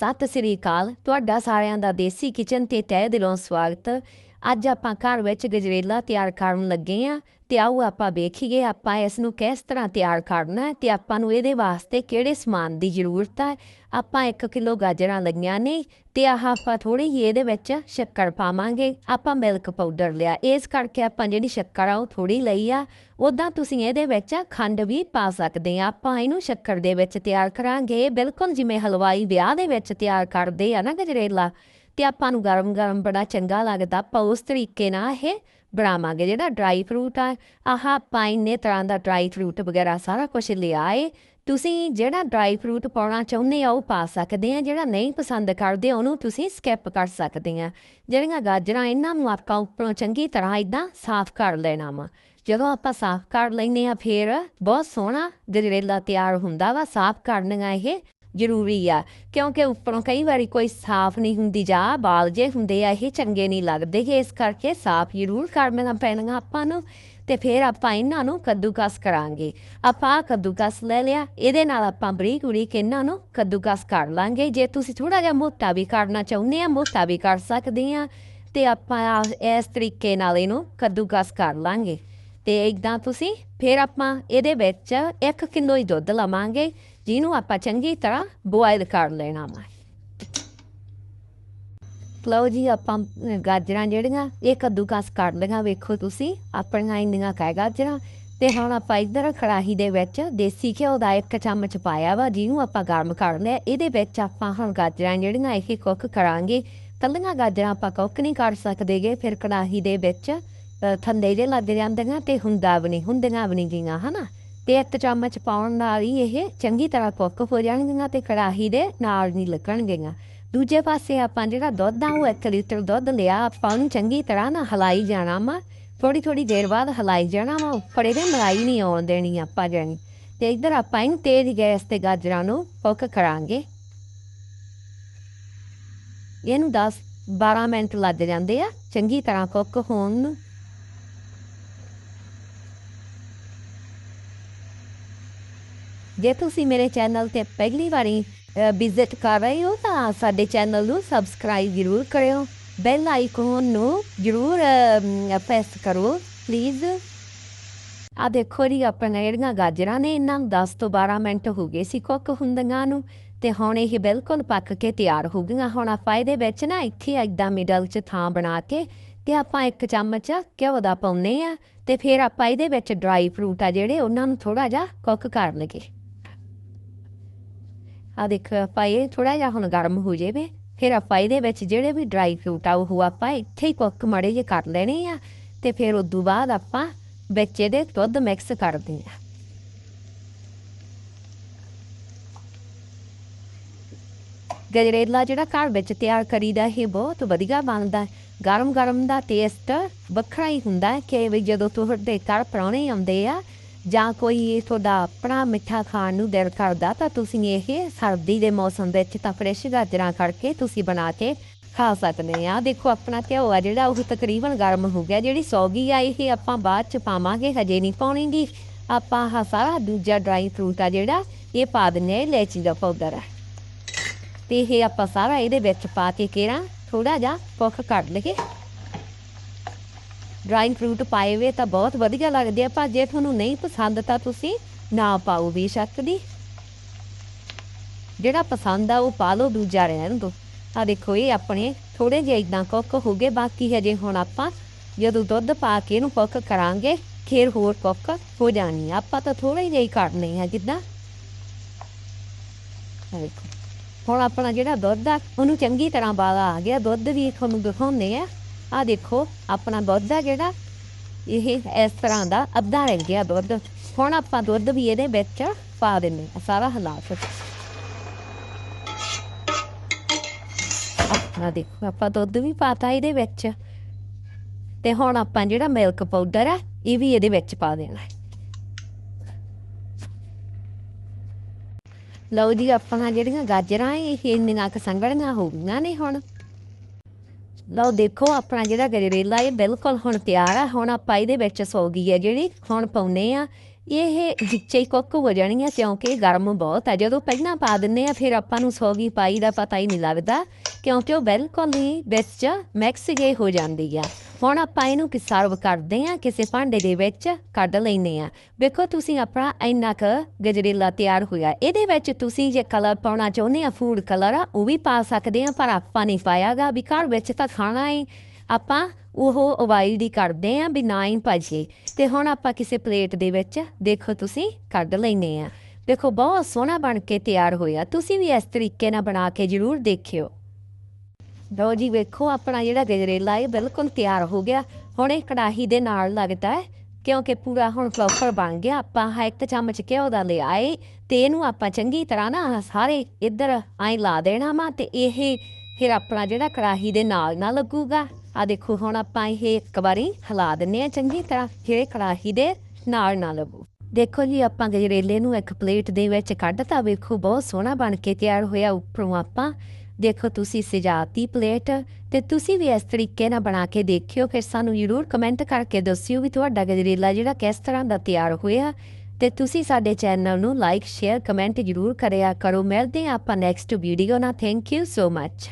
ਸਤਿ ਸ੍ਰੀ ਅਕਾਲ। ਤੁਹਾਡਾ ਸਾਰਿਆਂ ਦਾ ਦੇਸੀ ਕਿਚਨ ਤੇ ਤਹਿ ਦਿਲੋਂ ਸਵਾਗਤ। ਅੱਜ ਆਪਾਂ ਘਰ ਵਿੱਚ ਗਜਰੇਲਾ ਤਿਆਰ ਕਰਨ ਲੱਗੇ ਆ ਤੇ ਆਓ ਆਪਾਂ ਵੇਖੀਏ ਆਪਾਂ ਇਸ ਨੂੰ ਕਿਸ ਤਰ੍ਹਾਂ ਤਿਆਰ ਕਰਨਾ ਹੈ ਤੇ ਆਪਾਂ ਨੂੰ ਇਹਦੇ ਵਾਸਤੇ ਕਿਹੜੇ ਸਮਾਨ ਦੀ ਜ਼ਰੂਰਤ ਹੈ। ਆਪਾਂ 1 ਕਿਲੋ ਗਾਜਰਾਂ ਲਈਆਂ ਨੇ ਤੇ ਆਹ ਆਪਾਂ ਥੋੜੀ ਜਿਹੀ ਇਹਦੇ ਵਿੱਚ ਸ਼ੱਕਰ ਪਾਵਾਂਗੇ। ਆਪਾਂ ਮਿਲਕ ਪਾਊਡਰ ਲਿਆ। ਇਸ ਕਰਕੇ ਆਪਾਂ ਜਿਹੜੀ ਸ਼ੱਕਰ ਆ ਉਹ ਥੋੜੀ ਲਈ ਆ। ਉਦਾਂ ਤੁਸੀਂ ਇਹਦੇ ਵਿੱਚ ਖੰਡ ਵੀ ਪਾ ਸਕਦੇ ਆ। ਆਪਾਂ ਇਹਨੂੰ ਸ਼ੱਕਰ ਦੇ ਵਿੱਚ ਤਿਆਰ ਕਰਾਂਗੇ। ਬਿਲਕੁਲ ਜਿਵੇਂ ਹਲਵਾਈ ਵਿਆਹ ਦੇ ਵਿੱਚ ਤਿਆਰ ਕਰਦੇ ਆ ਨਾ ਗਜਰੇਲਾ। ਤੇ ਆਪਾਂ ਨੂੰ ਗਰਮ ਗਰਮ ਬੜਾ ਚੰਗਾ ਲੱਗਦਾ, ਆਪਾਂ ਉਸ ਤਰੀਕੇ ਨਾਲ ਇਹ ਬਣਾਵਾਂਗੇ। ਜਿਹੜਾ ਡਰਾਈ ਫਰੂਟ ਆ, ਆਹ ਆਪਾਂ ਇੰਨੇ ਤਰ੍ਹਾਂ ਦਾ ਡਰਾਈ ਫਰੂਟ ਵਗੈਰਾ ਸਾਰਾ ਕੁਝ ਏ ਤੁਸੀਂ ਜਿਹੜਾ ਡਰਾਈ ਫਰੂਟ ਪਾਉਣਾ ਚਾਹੁੰਦੇ ਆ, ਉਹ ਪਾ ਸਕਦੇ ਆ। ਜਿਹੜਾ ਨਹੀਂ ਪਸੰਦ ਕਰਦੇ, ਉਹਨੂੰ ਤੁਸੀਂ ਸਕਿਪ ਕਰ ਸਕਦੇ ਆ। ਜਿਹੜੀਆਂ ਗਾਜਰਾਂ, ਇਹਨਾਂ ਨੂੰ ਆਪਾਂ ਉੱਪਰੋਂ ਚੰਗੀ ਤਰ੍ਹਾਂ ਇਦਾਂ ਸਾਫ਼ ਕਰ ਲੈਣਾ ਵਾ। ਜਦੋਂ ਆਪਾਂ ਸਾਫ਼ ਕਰ ਲੈਨੇ ਆ, ਫਿਰ ਬਹੁਤ ਸੋਹਣਾ ਗਜਰੇਲਾ ਤਿਆਰ ਹੁੰਦਾ ਵਾ, ਸਾਫ਼ ਕਰਨਾ ਇਹ। ਜ਼ਰੂਰੀ ਆ। ਕਿਉਂਕਿ ਉੱਪਰੋਂ ਕਈ ਵਾਰੀ ਕੋਈ ਸਾਫ਼ ਨਹੀਂ ਹੁੰਦੀ ਜਾਂ ਬਾਲ ਜੇ ਹੁੰਦੇ ਆ, ਇਹ ਚੰਗੇ ਨਹੀਂ ਲੱਗਦੇ। ਕਿ ਇਸ ਕਰਕੇ ਸਾਫ਼ ਜ਼ਰੂਰ ਕਰਨਾ ਪੈਣਾ ਆਪਾਂ ਨੂੰ ਤੇ ਫਿਰ ਆਪਾਂ ਇਹਨਾਂ ਨੂੰ ਕੱਦੂਕਸ ਕਰਾਂਗੇ। ਆਪਾਂ ਕੱਦੂਕਸ ਲੈ ਲਿਆ, ਇਹਦੇ ਨਾਲ ਆਪਾਂ ਬਰੀਕ ਬਰੀਕ ਇਹਨਾਂ ਨੂੰ ਕੱਦੂਕਸ ਕਰ ਲਾਂਗੇ। ਜੇ ਤੁਸੀਂ ਥੋੜਾ ਜਿਹਾ ਮੋਟਾ ਵੀ ਕਰਨਾ ਚਾਹੁੰਦੇ ਆ, ਮੋਟਾ ਵੀ ਕਰ ਸਕਦੇ ਆ ਤੇ ਆਪਾਂ ਇਸ ਤਰੀਕੇ ਨਾਲ ਇਹਨੂੰ ਕੱਦੂਕਸ ਕਰ ਲਾਂਗੇ। ਤੇ ਇਦਾਂ ਤੁਸੀਂ ਫਿਰ ਆਪਾਂ ਇਹਦੇ ਵਿੱਚ 1 ਕਿਲੋ ਹੀ ਦੁੱਧ ਲਵਾਂਗੇ। ਜਿਹਨੂੰ ਆਪਾਂ ਚੰਗੀ ਤਰ੍ਹਾਂ ਬੋਇਲ ਕਰ ਲੈਣਾ ਵਾ ਲਓ ਜੀ ਆਪਾਂ ਗਾਜਰਾਂ ਜਿਹੜੀਆਂ ਇਹ ਕੱਦੂਕਸ ਕਰ ਲਈਆਂ ਵੇਖੋ ਤੁਸੀਂ ਆਪਣੀਆਂ ਇੰਨੀਆਂ ਕਹਿ ਗਾਜਰਾਂ ਤੇ ਹੁਣ ਆਪਾਂ ਇੱਧਰ ਕੜਾਹੀ ਦੇ ਵਿੱਚ ਦੇਸੀ ਘਿਓ ਦਾ ਇੱਕ ਚਮਚ ਪਾਇਆ ਵਾ ਜਿਹਨੂੰ ਆਪਾਂ ਗਰਮ ਕਰ ਲਿਆ ਇਹਦੇ ਵਿੱਚ ਆਪਾਂ ਹੁਣ ਗਾਜਰਾਂ ਜਿਹੜੀਆਂ ਇਹ ਕੁੱਕ ਕਰਾਂਗੇ ਕੱਲੀਆਂ ਗਾਜਰਾਂ ਆਪਾਂ ਕੁੱਕ ਨਹੀਂ ਕਰ ਸਕਦੇਗੇ ਫਿਰ ਕੜਾਹੀ ਦੇ ਵਿੱਚ ਥੰਦੇ ਜੇ ਲੱਗ ਜਾਂਦੀਆਂ ਤੇ ਹੁੰਦਾ ਵੀ ਨਹੀਂ ਹੁੰਦੀਆਂ ਵੀ ਨਹੀਂ ਗੀਆਂ ਹਨਾ ਤੇ ਇੱਕ ਚਮਚ ਪਾਉਣ ਨਾਲ ਹੀ ਇਹ ਚੰਗੀ ਤਰ੍ਹਾਂ ਕੁੱਕ ਹੋ ਜਾਣਗੀਆਂ ਤੇ ਕੜਾਹੀ ਦੇ ਨਾਲ ਨਹੀਂ ਲੱਗਣਗੀਆਂ। ਦੂਜੇ ਪਾਸੇ ਆਪਾਂ ਜਿਹੜਾ ਦੁੱਧ ਆ, ਉਹ 1 ਲੀਟਰ ਦੁੱਧ ਲਿਆ, ਆਪਾਂ ਨੂੰ ਚੰਗੀ ਤਰ੍ਹਾਂ ਨਾ ਹਲਾਈ ਜਾਣਾ ਵਾ। ਥੋੜੀ ਥੋੜੀ ਦੇਰ ਬਾਅਦ ਹਲਾਈ ਜਾਣਾ ਵਾ ਫੜੇ ਇਹਦੇ ਮਲਾਈ ਨਹੀਂ ਆਉਣ ਦੇਣੀ ਆਪਾਂ ਜਾਣੀ। ਤੇ ਇੱਧਰ ਆਪਾਂ ਇਹਨੂੰ ਤੇਜ਼ ਗੈਸ ਤੇ ਗਾਜਰਾਂ ਨੂੰ ਕੁੱਕ ਕਰਾਂਗੇ। ਇਹਨੂੰ 10 12 ਮਿੰਟ ਲੱਗ ਜਾਂਦੇ ਆ ਚੰਗੀ ਤਰ੍ਹਾਂ ਕੁੱਕ ਹੋਣ ਨੂੰ। ਜੇ ਤੁਸੀਂ ਮੇਰੇ ਚੈਨਲ ਤੇ ਪਹਿਲੀ ਵਾਰੀ ਵਿਜ਼ਿਟ ਕਰ ਰਹੇ ਹੋ ਤਾਂ ਸਾਡੇ ਚੈਨਲ ਨੂੰ ਸਬਸਕ੍ਰਾਈਬ ਜ਼ਰੂਰ ਕਰਿਓ। ਬੈਲ ਆਈਕਨ ਨੂੰ ਜ਼ਰੂਰ ਪ੍ਰੈਸ ਕਰੋ ਪਲੀਜ਼ ਆ ਦੇਖੋ ਜੀ ਆਪਣਾ ਜਿਹੜੀਆਂ ਗਾਜਰਾਂ ਨੇ, ਇਹਨਾਂ ਨੂੰ 10 ਤੋਂ 12 ਮਿੰਟ ਹੋ ਗਏ ਸੀ ਕੁੱਕ ਹੁੰਦੀਆਂ ਨੂੰ, ਤੇ ਹੁਣ ਇਹ ਬਿਲਕੁਲ ਪੱਕ ਕੇ ਤਿਆਰ ਹੋ ਗਈਆਂ। ਹੁਣ ਆਪਾਂ ਇਹਦੇ ਵਿੱਚ ਨਾ ਇੱਥੇ ਇਦਾਂ ਮਿਡਲ 'ਚ ਥਾਂ ਬਣਾ ਕੇ, ਤੇ ਆਪਾਂ ਇੱਕ ਚਮਚ ਘਿਓ ਦਾ ਪਾਉਨੇ ਆ ਤੇ ਫਿਰ ਆਪਾਂ ਇਹਦੇ ਵਿੱਚ ਡਰਾਈ ਫਰੂਟ ਆ ਜਿਹੜੇ, ਉਹਨਾਂ ਨੂੰ ਥੋੜਾ ਜਿਹਾ ਕੁੱਕ ਕਰ ਲਗੇ ਆ ਦੇਖ ਆਪਾਂ ਇਹ ਥੋੜਾ ਜਿਹਾ ਹੁਣ ਗਰਮ ਹੋ ਜਾਵੇ। ਫਿਰ ਆਪਾਂ ਇਹਦੇ ਵਿੱਚ ਜਿਹੜੇ ਵੀ ਡਰਾਈ ਫਰੂਟ ਆ, ਉਹ ਆਪਾਂ ਇੱਥੇ ਹੀ ਕੁੱਕ ਮੜੇ ਜੇ ਕਰ ਲੈਣੇ ਆ ਤੇ ਫਿਰ ਉਸ ਤੋਂ ਬਾਅਦ ਆਪਾਂ ਵਿੱਚ ਇਹਦੇ ਦੁੱਧ ਮਿਕਸ ਕਰਦੇ ਆ। ਗਜਰੇਲਾ ਜਿਹੜਾ ਘਰ ਵਿੱਚ ਤਿਆਰ ਕਰੀਦਾ, ਇਹ ਬਹੁਤ ਵਧੀਆ ਬਣਦਾ। ਗਰਮ ਗਰਮ ਦਾ ਟੇਸਟ ਵੱਖਰਾ ਹੀ ਹੁੰਦਾ ਕਿ ਵੀ ਜਦੋਂ ਤੁਹਾਡੇ ਘਰ ਪਰੌਣੇ ਆਉਂਦੇ ਆ ਜਾਂ ਕੋਈ ਇਹ ਤੁਹਾਡਾ ਆਪਣਾ ਮਿੱਠਾ ਖਾਣ ਨੂੰ ਦਿਲ ਕਰਦਾ, ਤਾਂ ਤੁਸੀਂ ਇਹ ਸਰਦੀ ਦੇ ਮੌਸਮ ਵਿੱਚ ਤਾਂ ਫਰੈਸ਼ ਗਾਜਰਾਂ ਕਰਕੇ ਤੁਸੀਂ ਬਣਾ ਕੇ ਖਾ ਸਕਦੇ ਆ ਦੇਖੋ ਆਪਣਾ ਘਿਓ ਆ ਜਿਹੜਾ, ਉਹ ਤਕਰੀਬਨ ਗਰਮ ਹੋ ਗਿਆ। ਜਿਹੜੀ ਸੌਗੀ ਆ, ਇਹ ਆਪਾਂ ਬਾਅਦ ਚ ਪਾਵਾਂਗੇ, ਹਜੇ ਨਹੀਂ ਪਾਉਣੀਗੀ। ਆਪਾਂ ਆਹ ਸਾਰਾ ਦੂਜਾ ਡਰਾਈ ਫਰੂਟ ਆ ਜਿਹੜਾ, ਇਹ ਪਾ ਦਿੰਨੇ ਇਲਾਇਚੀ ਦਾ ਪਾਊਡਰ ਆ। ਤੇ ਇਹ ਆਪਾਂ ਸਾਰਾ ਇਹਦੇ ਵਿੱਚ ਪਾ ਕੇ ਕੇਰਾ ਥੋੜਾ ਜਿਹਾ ਕੁੱਕ ਕਰ ਲਈਏ। ਡਰਾਈ ਫਰੂਟ ਪਾਏ ਵੇ ਤਾਂ ਬਹੁਤ ਵਧੀਆ ਲੱਗਦੇ ਆ, ਪਰ ਜੇ ਤੁਹਾਨੂੰ ਨਹੀਂ ਪਸੰਦ ਤਾਂ ਤੁਸੀਂ ਨਾ ਪਾਓ ਵੀ ਸਕਦੀ ਜਿਹੜਾ ਪਸੰਦ ਆ, ਉਹ ਪਾ ਲਓ ਦੂਜਾ ਰਹਿਣ ਦੋ ਆ ਦੇਖੋ, ਇਹ ਆਪਣੇ ਥੋੜੇ ਜਿਹਾ ਇਦਾਂ ਕੁੱਕ ਹੋ ਗਏ, ਬਾਕੀ ਹਜੇ ਹੁਣ ਆਪਾਂ ਜਦੋਂ ਦੁੱਧ ਪਾ ਕੇ ਇਹਨੂੰ ਕੁੱਕ ਕਰਾਂਗੇ ਖੇਰ ਹੋਰ ਕੁੱਕ ਹੋ ਜਾਣੀ ਆਪਾਂ ਤਾਂ ਥੋੜਾ ਜਿਹਾ ਹੀ ਕਰਨੇ ਆ, ਜਿੱਦਾਂ ਹੁਣ ਆਪਣਾ ਜਿਹੜਾ ਦੁੱਧ ਆ, ਉਹਨੂੰ ਚੰਗੀ ਤਰ੍ਹਾਂ ਬਾਲਾ ਆ ਗਿਆ। ਦੁੱਧ ਵੀ ਤੁਹਾਨੂੰ ਦਿਖਾਉਂਦੇ ਆ। ਆ ਦੇਖੋ, ਆਪਣਾ ਦੁੱਧ ਆ ਜਿਹੜਾ, ਇਹ ਇਸ ਤਰ੍ਹਾਂ ਦਾ ਅੱਧਾ ਰਹਿ ਗਿਆ ਦੁੱਧ ਹੁਣ ਆਪਾਂ ਦੁੱਧ ਵੀ ਇਹਦੇ ਵਿੱਚ ਪਾ ਦਿੰਨੇ ਆ ਸਾਰਾ ਹਿਲਾ ਕੇ ਆ ਦੇਖੋ, ਆਪਾਂ ਦੁੱਧ ਵੀ ਪਾਤਾ ਇਹਦੇ ਵਿੱਚ। ਤੇ ਹੁਣ ਆਪਾਂ ਜਿਹੜਾ ਮਿਲਕ ਪਾਊਡਰ ਆ, ਇਹ ਵੀ ਇਹਦੇ ਵਿੱਚ ਪਾ ਦੇਣਾ। ਲਓ ਜੀ, ਆਪਣਾ ਜਿਹੜੀਆਂ ਗਾਜਰਾਂ, ਇਹ ਇੰਨੀਆਂ ਕੁ ਸੰਗੜੀਆਂ ਹੋ ਗਈਆਂ ਨੇ ਹੁਣ। ਲਓ ਦੇਖੋ, ਆਪਣਾ ਜਿਹੜਾ ਗਜਰੇਲਾ ਇਹ ਬਿਲਕੁਲ ਹੁਣ ਤਿਆਰ ਆ। ਹੁਣ ਆਪਾਂ ਇਹਦੇ ਵਿੱਚ ਸੌਗੀ ਹੈ ਜਿਹੜੀ ਹੁਣ ਪਾਉਨੇ ਆ। ਇਹ ਜਿੱਚੇ ਕੁੱਕ ਹੋ ਜਾਣੀ ਜਾਣੀਆਂ ਕਿਉਂਕਿ ਗਰਮ ਬਹੁਤ ਹੈ ਜਦੋਂ ਪਹਿਲਾਂ ਪਾ ਦਿੰਨੇ ਆ, ਫਿਰ ਆਪਾਂ ਨੂੰ ਸੌਗੀ ਪਾਈ ਦਾ ਪਤਾ ਹੀ ਨਹੀਂ ਲੱਗਦਾ ਕਿਉਂਕਿ ਉਹ ਬਿਲਕੁਲ ਹੀ ਵਿੱਚ ਮਿਕਸ ਗਏ ਹੋ ਜਾਂਦੀ ਆ। ਹੁਣ ਆਪਾਂ ਇਹਨੂੰ ਕਿ ਸਰਵ ਕਰਦੇ ਆ ਕਿਸੇ ਭਾਂਡੇ ਦੇ ਵਿੱਚ ਕੱਢ ਲੈਨੇ ਆ ਵੇਖੋ ਤੁਸੀਂ ਆਪਣਾ ਇੰਨਾ ਕੁ ਗਜਰੇਲਾ ਤਿਆਰ ਹੋਇਆ। ਇਹਦੇ ਵਿੱਚ ਤੁਸੀਂ ਜੇ ਕਲਰ ਪਾਉਣਾ ਚਾਹੁੰਦੇ ਆ ਫੂਡ ਕਲਰ ਆ ਉਹ ਵੀ ਪਾ ਸਕਦੇ ਆ ਪਰ ਆਪਾਂ ਨਹੀਂ ਪਾਇਆਗਾ ਵੀ ਘਰ ਵਿੱਚ ਤਾਂ ਖਾਣਾ ਹੈ ਆਪਾਂ ਉਹ ਅਵਾਇਡ ਹੀ ਕਰਦੇ ਆ ਵੀ ਨਾ ਹੀ ਭਾਜੇ ਤੇ ਹੁਣ ਆਪਾਂ ਕਿਸੇ ਪਲੇਟ ਦੇ ਵਿੱਚ ਦੇਖੋ ਤੁਸੀਂ ਕੱਢ ਲੈਨੇ ਆ ਦੇਖੋ ਬਹੁਤ ਸੋਹਣਾ ਬਣ ਕੇ ਤਿਆਰ ਹੋਇਆ। ਤੁਸੀਂ ਵੀ ਇਸ ਤਰੀਕੇ ਨਾਲ ਬਣਾ ਕੇ ਜ਼ਰੂਰ ਦੇਖਿਓ। ਲਓ ਜੀ, ਵੇਖੋ ਆਪਣਾ ਜਿਹੜਾ ਗਜਰੇਲਾ ਇਹ ਬਿਲਕੁਲ ਤਿਆਰ ਹੋ ਗਿਆ। ਹੁਣ ਇਹ ਕੜਾਹੀ ਦੇ ਨਾਲ ਲੱਗਦਾ ਹੈ, ਕਿਉਂਕਿ ਪੂਰਾ ਹੁਣ ਪ੍ਰੋਪਰ ਬਣ ਗਿਆ। ਆਪਾਂ ਆਹ ਇੱਕ ਚਮਚ ਘਿਓ ਦਾ ਲਿਆਏ ਤੇ ਇਹਨੂੰ ਆਪਾਂ ਚੰਗੀ ਤਰ੍ਹਾਂ ਨਾ ਸਾਰੇ ਇੱਧਰ ਐਂ ਲਾ ਦੇਣਾ ਵਾ, ਤੇ ਇਹ ਫਿਰ ਆਪਣਾ ਜਿਹੜਾ ਕੜਾਹੀ ਦੇ ਨਾਲ ਨਾ ਲੱਗੂਗਾ। ਆ ਦੇਖੋ, ਹੁਣ ਆਪਾਂ ਇਹ ਇੱਕ ਵਾਰੀ ਹਿਲਾ ਦਿੰਨੇ ਆ ਚੰਗੀ ਤਰ੍ਹਾਂ, ਫਿਰ ਇਹ ਕੜਾਹੀ ਦੇ ਨਾਲ ਨਾ ਲੱਗੂ। ਦੇਖੋ ਜੀ, ਆਪਾਂ ਗਜਰੇਲੇ ਨੂੰ ਇੱਕ ਪਲੇਟ ਦੇ ਵਿੱਚ ਕੱਢਤਾ, ਵੇਖੋ, ਬਹੁਤ ਸੋਹਣਾ ਬਣ ਕੇ ਤਿਆਰ ਹੋਇਆ ਉੱਪਰੋਂ ਆਪਾਂ। ਦੇਖੋ ਤੁਸੀਂ ਸਜਾਤੀ ਪਲੇਟ ਤੇ ਤੁਸੀਂ ਵੀ ਇਸ ਤਰੀਕੇ ਨਾਲ ਬਣਾ ਕੇ ਦੇਖਿਓ, ਫਿਰ ਸਾਨੂੰ ਜ਼ਰੂਰ ਕਮੈਂਟ ਕਰਕੇ ਦੱਸਿਓ ਵੀ ਤੁਹਾਡਾ ਗਜਰੇਲਾ ਜਿਹੜਾ ਕਿਸ ਤਰ੍ਹਾਂ ਦਾ ਤਿਆਰ ਹੋਇਆ। ਤੇ ਤੁਸੀਂ ਸਾਡੇ ਚੈਨਲ ਨੂੰ ਲਾਈਕ ਸ਼ੇਅਰ ਕਮੈਂਟ ਜ਼ਰੂਰ ਕਰਿਆ ਕਰੋ। ਮਿਲਦੇ ਹਾਂ ਆਪਾਂ ਨੈਕਸਟ ਵੀਡੀਓ ਨਾਲ। Thank you so much